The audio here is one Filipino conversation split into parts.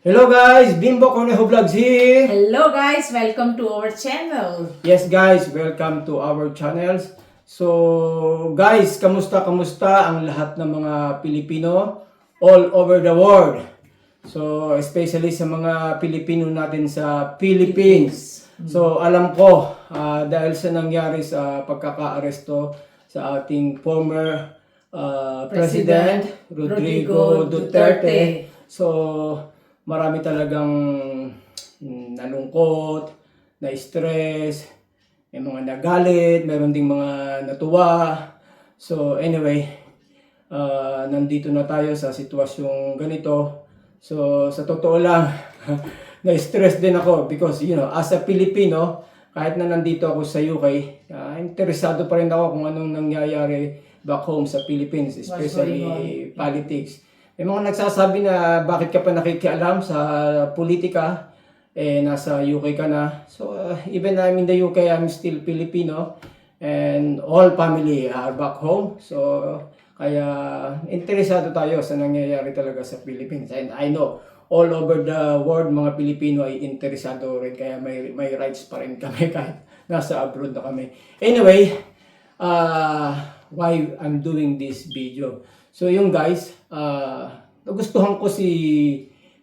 Hello guys, Bimbo Cornejo Vlogs here. Hello guys, welcome to our channel. Yes guys, welcome to our channels. So guys, kamusta kamusta ang lahat ng mga Pilipino all over the world. So especially sa mga Pilipino natin sa Philippines. So alam ko ah, dahil sa nangyari sa pagkakaaresto sa ating former ah, President, President Rodrigo, Rodrigo Duterte. Duterte. So marami talagang mm, nalungkot, na-stress, may mga nagalit, meron ding mga natuwa. So anyway, ah, nandito na tayo sa sitwasyong ganito. So sa totoo lang, na-stress din ako because you know, as a Filipino, kahit na nandito ako sa UK, ah, interesado pa rin ako kung anong nangyayari back home sa Philippines, especially politics. May mga nagsasabi na bakit ka pa nakikialam sa politika, eh nasa UK ka na. So uh, even I'm in the UK, I'm still Filipino and all family are back home. So kaya interesado tayo sa nangyayari talaga sa Philippines. And I know all over the world mga Pilipino ay interesado rin kaya may may rights pa rin kami kahit nasa abroad na kami. Anyway, uh, why I'm doing this video. So yung guys, uh, nagustuhan ko si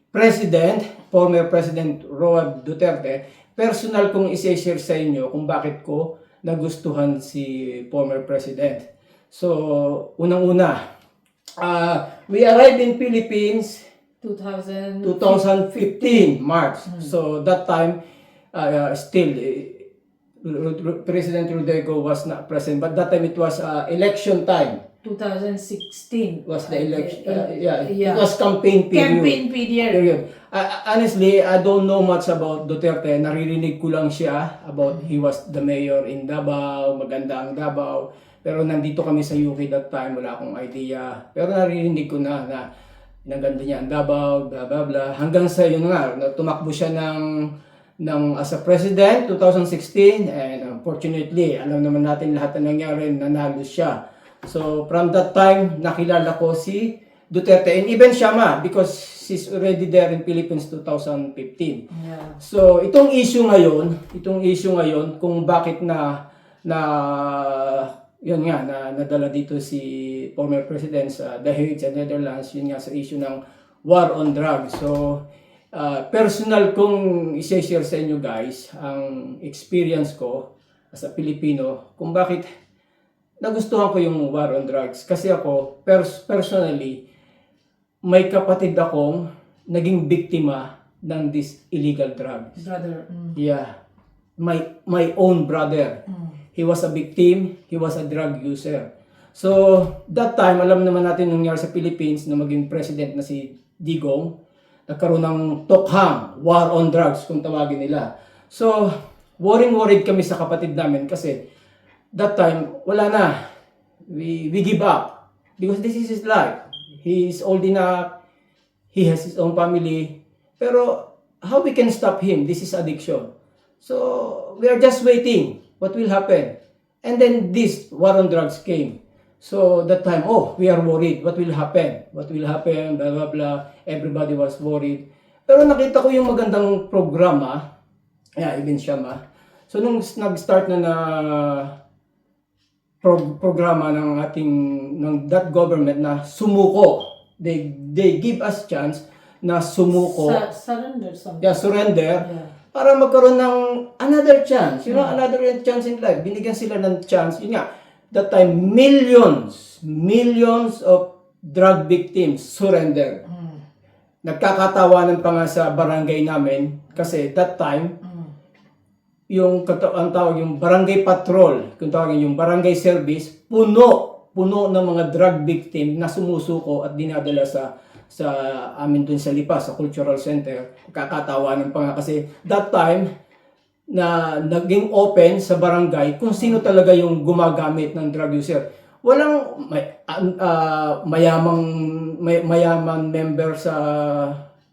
President, former President Roa Duterte. Personal kong isi-share sa inyo kung bakit ko nagustuhan si former President. So, unang-una, uh, we arrived in Philippines 2000. 2015 March. So that time, uh, still eh, President Rodrigo was not present, but that time it was uh, election time. 2016. Was the election? Uh, Uh, yeah, yeah. it was campaign period. Campaign period. Period. Uh, honestly, I don't know much about Duterte. Naririnig ko lang siya about he was the mayor in Davao, maganda ang Davao. Pero nandito kami sa UK that time, wala akong idea. Pero naririnig ko na na naganda niya ang Davao, blah blah blah. Hanggang sa yun nga, na tumakbo siya ng ng as a president 2016 and unfortunately, alam naman natin lahat na nangyari, nanalo siya. So from that time, nakilala ko si Duterte and even Shama because she's already there in Philippines 2015. Yeah. So itong issue ngayon, itong issue ngayon kung bakit na na yun nga na nadala dito si former president sa The Hague sa Netherlands yun nga sa issue ng war on drugs. So uh, personal kong i-share sa inyo guys ang experience ko as a Pilipino kung bakit nagustuhan ko yung war on drugs kasi ako pers- personally may kapatid akong naging biktima ng this illegal drugs. Brother. Mm. Yeah. My my own brother. He was a victim, he was a drug user. So, that time, alam naman natin nung nangyari sa Philippines na maging president na si Digong, nagkaroon ng tokhang, war on drugs, kung tawagin nila. So, worrying-worried kami sa kapatid namin kasi that time, wala na. We, we give up. Because this is his life. He is old enough. He has his own family. Pero, how we can stop him? This is addiction. So, we are just waiting. What will happen? And then this war on drugs came. So, that time, oh, we are worried. What will happen? What will happen? Blah, blah, blah. Everybody was worried. Pero nakita ko yung magandang programa. Yeah, even Shama. So, nung nag-start na na pro- programa ng ating ng that government na sumuko. They they give us chance na sumuko. Su- surrender something. Yeah, surrender Yeah. para magkaroon ng another chance. You know, another chance in life. Binigyan sila ng chance. Yun nga, that time, millions, millions of drug victims surrender. Mm. Nagkakatawanan pa nga sa barangay namin kasi that time, Mm. Yung ang tawag yung barangay patrol, kung tawagin yung barangay service, puno, puno ng mga drug victim na sumusuko at dinadala sa sa amin dun sa Lipa, sa Cultural Center. Kakatawanan pa nga kasi that time na naging open sa barangay kung sino talaga yung gumagamit ng drug user. Walang may, ah, mayamang may, mayaman member sa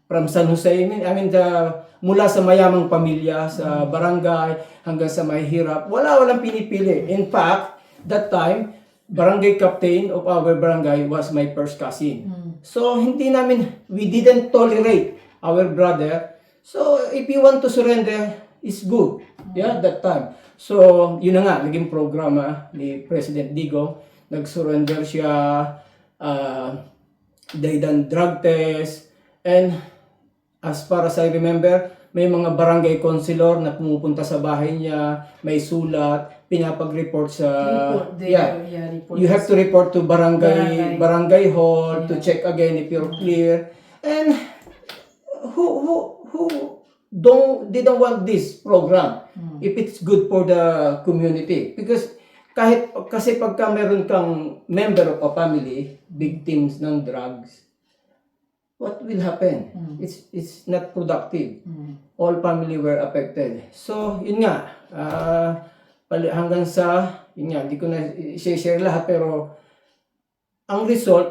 from San Jose, I mean, I mean the, mula sa mayamang pamilya, sa barangay, hanggang sa mahihirap, wala walang pinipili. In fact, that time, barangay captain of our barangay was my first cousin. So, hindi namin, we didn't tolerate our brother. So, if you want to surrender, it's good. Yeah, that time. So, yun na nga, naging programa ni President Digo. Nag-surrender siya. Uh, they done drug test. And as far as I remember, may mga barangay councilor na pumupunta sa bahay niya, may sulat, pinapag-report sa... report. They, yeah. yeah, report. You have to report to barangay Barangay. barangay hall to Yeah. check again if you're clear. And who who who don't they don't want this program Hmm. if it's good for the community because kahit kasi pagka meron kang member of a family victims ng drugs what will happen Hmm. it's it's not productive Mm. all family were affected. So, yun nga, pali- hanggang sa, yun nga, hindi ko na i-share lahat, pero ang result,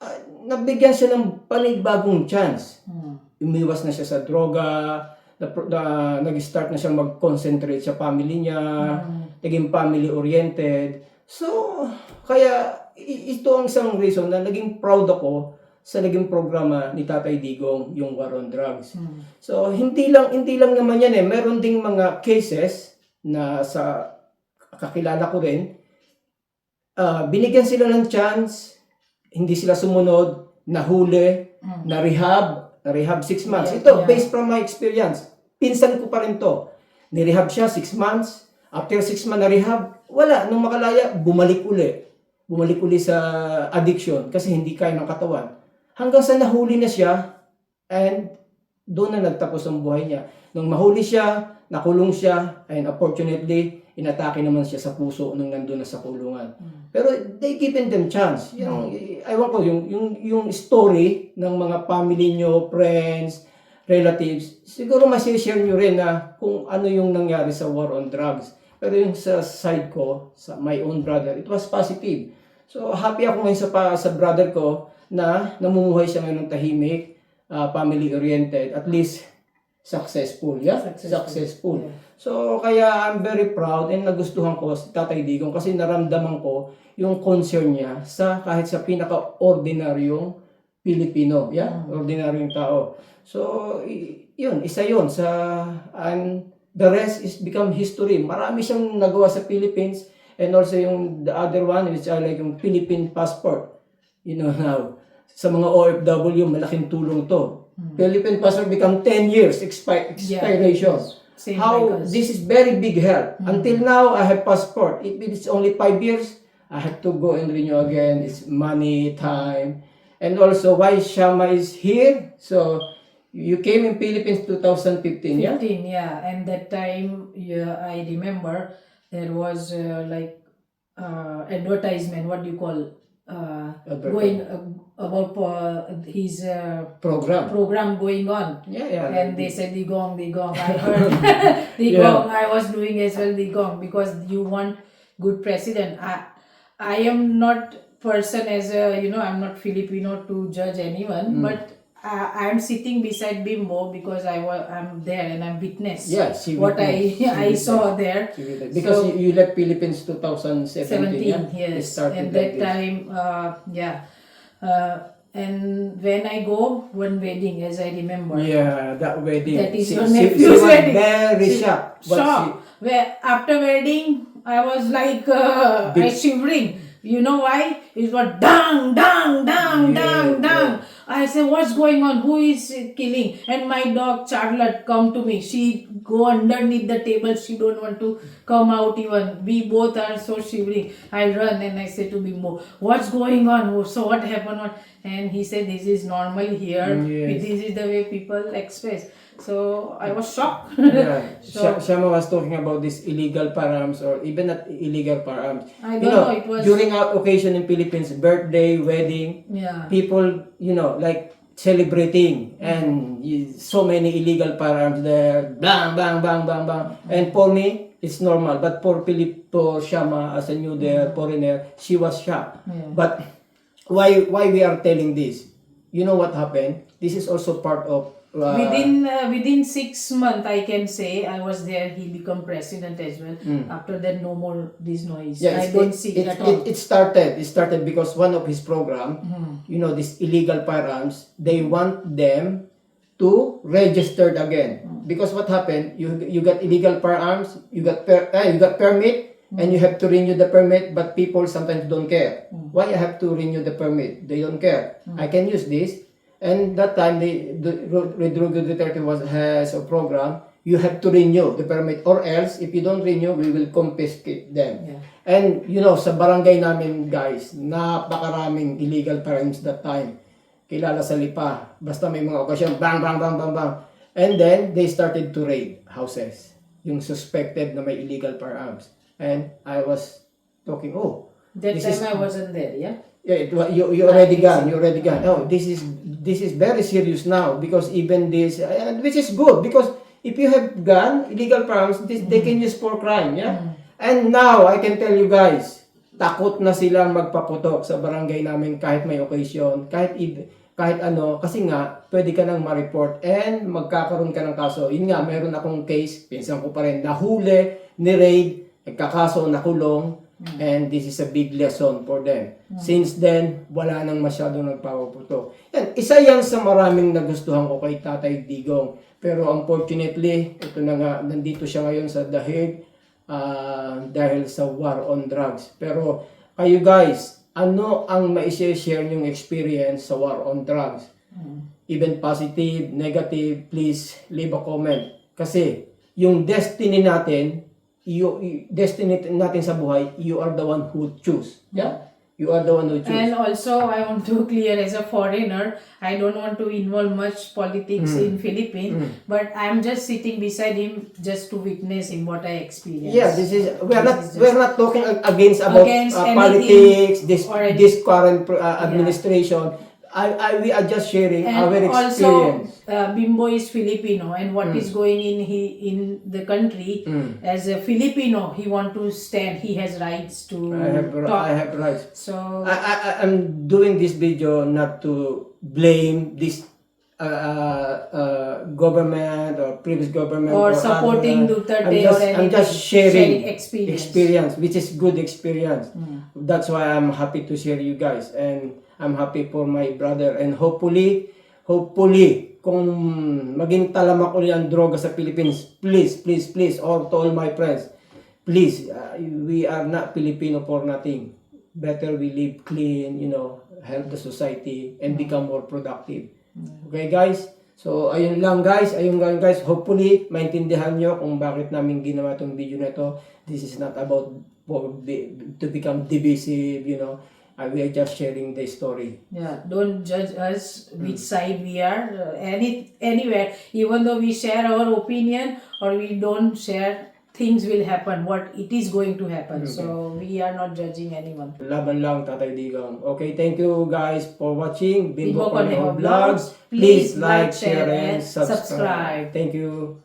ah, nabigyan siya ng panibagong chance. Mm. Umiwas na siya sa droga, na, na, nag-start na siya mag-concentrate sa family niya, Mm. naging family-oriented. So, kaya ito ang isang reason na naging proud ako sa naging programa ni Tatay Digong, yung War on Drugs. Mm. So hindi lang hindi lang naman yan eh. Meron ding mga cases na sa kakilala ko rin ah, binigyan sila ng chance, hindi sila sumunod, nahuli, Mm. na rehab, na rehab 6 months. Yeah, Ito yeah. based from my experience. Pinsan ko pa rin to. Ni-rehab siya 6 months. After 6 months na rehab, wala nung makalaya bumalik uli. Bumalik uli sa addiction kasi hindi kaya ng katawan. Hanggang sa nahuli na siya and doon na nagtapos ang buhay niya. Nung mahuli siya, nakulong siya, and unfortunately, inatake naman siya sa puso nung nandun na sa kulungan. Pero they given them chance. Yung, ewan ko, yung, yung, yung story ng mga family nyo, friends, relatives, siguro masishare nyo rin na kung ano yung nangyari sa war on drugs. Pero yung sa side ko, sa my own brother, it was positive. So, happy ako ngayon sa, pa, sa brother ko na namumuhay siya ngayon ng tahimik, ah, family-oriented, at least successful. Yeah? Successful. Successful. Yeah. So, kaya I'm very proud and nagustuhan ko si Tatay Digong kasi naramdaman ko yung concern niya sa kahit sa pinaka-ordinaryong Pilipino. Yeah? Ordinaryong tao. So, yun, isa yun sa, and the rest is become history. Marami siyang nagawa sa Philippines and also yung the other one which I like yung Philippine passport. You know now, sa mga OFW, malaking tulong to. Philippine passport become 10 years expi- Yeah. expiration. Same How us. this is very big help. Until now, I have passport. If it's only five years, I have to go and renew again. It's money, time, and also why Shama is here. So you came in Philippines 2015, yeah. 15, yeah. And that time, yeah, I remember there was uh, like uh, advertisement, what do you call, uh, going uh, about uh, his uh, Program. program going on. Yeah, yeah. And they said Digong, Digong. I heard Digong. I was doing as well Digong because you want good president. I, I am not person as a you know I'm not Filipino to judge anyone, Mm. but I, I'm sitting beside Bimbo because I was I'm there and I'm witness. Yeah, she what I. She I saw there. Because So- you, you left Philippines 2017, 17 yeah? Yes like that time uh, yeah uh, and when i go one wedding as i remember Yeah, that wedding. That is she, your she- she nephew's was wedding. very She- shocked. But shock where after wedding i was like uh, I shivering you know why it was dang dang dang Yeah, dang dang yeah. I say, what's going on? Who is killing? And my dog charlotte come to me. She go underneath the table. She don't want to come out even. We both are so shivering. I run and i say to bimbo what's going on? So what happened? And he said this is normal here. Mm, yes. this is the way people express so i was shocked yeah, So- Sha- Shama was talking about this illegal firearms or even not illegal firearms. I you don't know, know, it was- during our occasion in Philippines, birthday, wedding, yeah people, you know, like celebrating and y- so many illegal firearms there, bang, bang, bang, bang, bang. And for me, it's normal. But for Philip, for Shama as a new there, foreigner, she was shocked. Yeah. But why, why we are telling this? You know what happened? This is also part of uh, within uh, within six months i can say i was there he become president as well after that no more this noise Mm. Yeah, i don't it, see it, at all Mm-hmm. It, it started. It started because one of his program, you know, these illegal firearms, they want them to registered again. Because what happened, you you got illegal firearms, you got per, eh, you got permit, and you have to renew the permit, but people sometimes don't care. Why I have to renew the permit? They don't care. I can use this. And that time, the, the Rodrigo Duterte was, has a program, you have to renew the permit or else, if you don't renew, we will confiscate them. Yeah. And, you know, sa barangay namin, guys, napakaraming illegal firearms that time. Kilala sa lipa. Basta may mga okasyon, bang, bang, bang, bang, bang. And then, they started to raid houses. Yung suspected na may illegal firearms. And I was talking, oh, That This time is- I wasn't there, yeah? Yeah, it, you you already gone. You already gone. Oh, this is this is very serious now because even this, uh, which is good because if you have gun, illegal firearms, this, they can use for crime. Yeah. And now I can tell you guys, takot na silang magpaputok sa barangay namin kahit may occasion, kahit kahit ano, kasi nga, pwede ka nang ma-report and magkakaroon ka ng kaso. Yun nga, meron akong case, pinsan ko pa rin, nahuli, ni-raid, nagkakaso, nakulong, and this is a big lesson for them. Since then, wala nang masyadong nagpapaputok. Yan, isa yan sa maraming nagustuhan ko kay Tatay Digong. Pero unfortunately, ito na nga, nandito siya ngayon sa The Hague ah, dahil sa war on drugs. Pero kayo guys, ano ang ma-share yung experience sa war on drugs? Even positive, negative, please leave a comment. Kasi yung destiny natin, you, you- destiny natin sa buhay, you are the one who choose. Yeah? You are the one who choose. And also, I want to clear as a foreigner, I don't want to involve much politics Hmm. in Philippines, but I'm just sitting beside him just to witness him what I experienced. Yeah, this is we are not we are not talking ag- against about Against uh, politics, this this current uh, administration. I, I we are just sharing our and also experience. Hmm. uh, Bimbo is Filipino and what is going in he in the country as a Filipino he want to stand he has rights to I have talk I have rights. so I, I I- I'm doing this video not to blame this uh, uh, uh, government or previous government Or supporting other- Duterte I'm just, or I'm just sharing, Sharing experience. experience, which is good experience. That's why I'm happy to share you guys and I'm happy for my brother and hopefully hopefully kung maging talamak ulit ang droga sa Philippines please please please all to all my friends please uh, we are not Filipino for nothing. Better we live clean you know help the society and become more productive. Okay guys? So ayun lang guys. Ayun lang guys. Hopefully maintindihan nyo kung bakit namin ginawa tong video na to this is not about for to become divisive you know uh, we are just sharing the story Yeah, don't judge us which side we are. Uh, any anywhere, even though we share our opinion or we don't share, things will happen. What it is going to happen. So we are not judging anyone. Laban lang, Tatay Digong. Okay, thank you guys for watching Bimbo Bimbo Vlogs. Vlogs. Please like, share, and subscribe. Thank you.